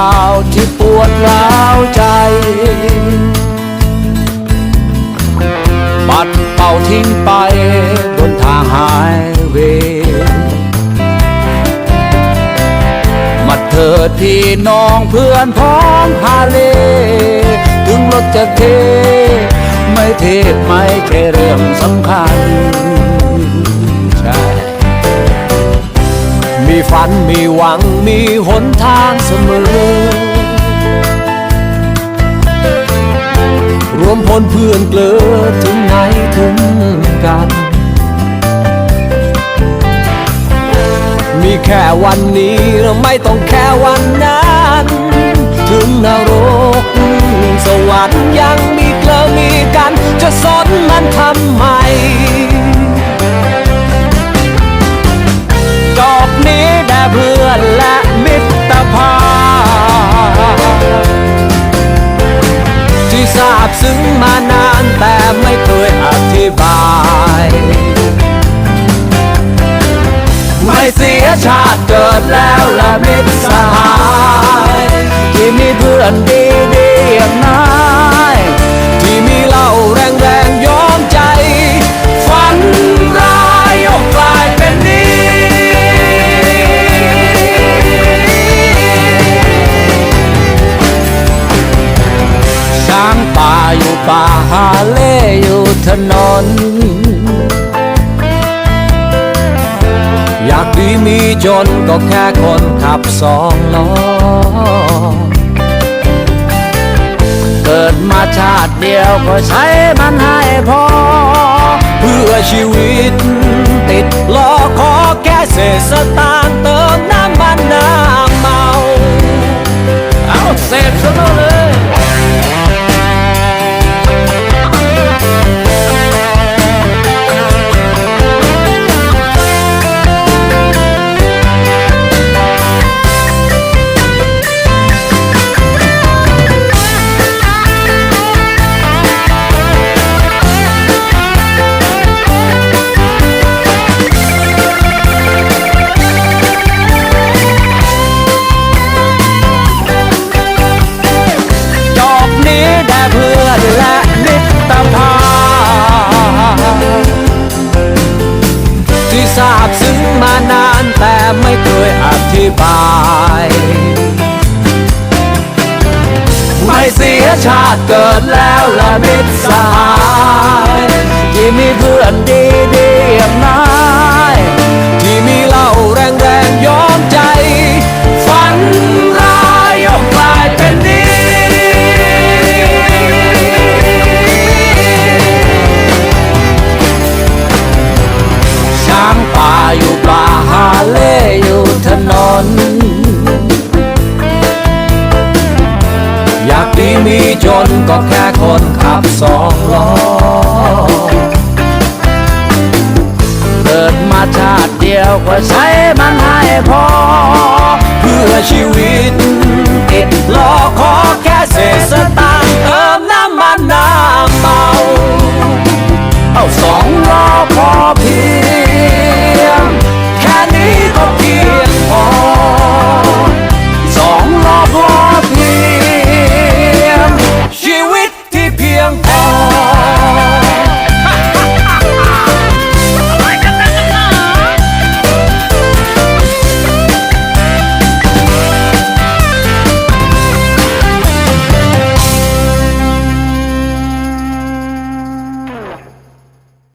เปล่าวที่ปวดร้าวใจปัดเป่าทิ้งไปบนทางหายเวมาเถิดพี่น้องเพื่อนพ้องฮาเล ถึงรถจะเท ไม่เทศไม่ใช่เรื่องสำคัญ ฝันมีหวังมีหนทางเสมอ รวมพลเพื่อนเกลือถึงไหนถึงกัน มีแค่วันนี้เราไม่ต้องแค่วันนั้น ถึงนรกสวรรค์ยังมีเกลือมีกัน ชาติเกิดแล้วละมิตรสหายที่มีเพื่อนดีดีๆอย่างนายที่มีเหล่าแรงแรงๆยอมใจ ฝันร้ายยกกลายเป็นดีช้างป่าอยู่ป่าฮาเล่อยู่ถนน มีจนก็แค่คนขับสองล้อ เกิดมาชาติเดียวก็ใช้มันให้พอ เพื่อชีวิตติดล้อขอแค่เศษสตางค์าบซึ้งมานานแต่ไม่เคยอธิบาย ไม่เสียชาติเกิดแล้วละมิตรสหายที่มีเพื่อนดี บสองล้อเกิดมาชาติเดียวก็ใช้มันให้พอ เพื่อชีวิตติดล้อ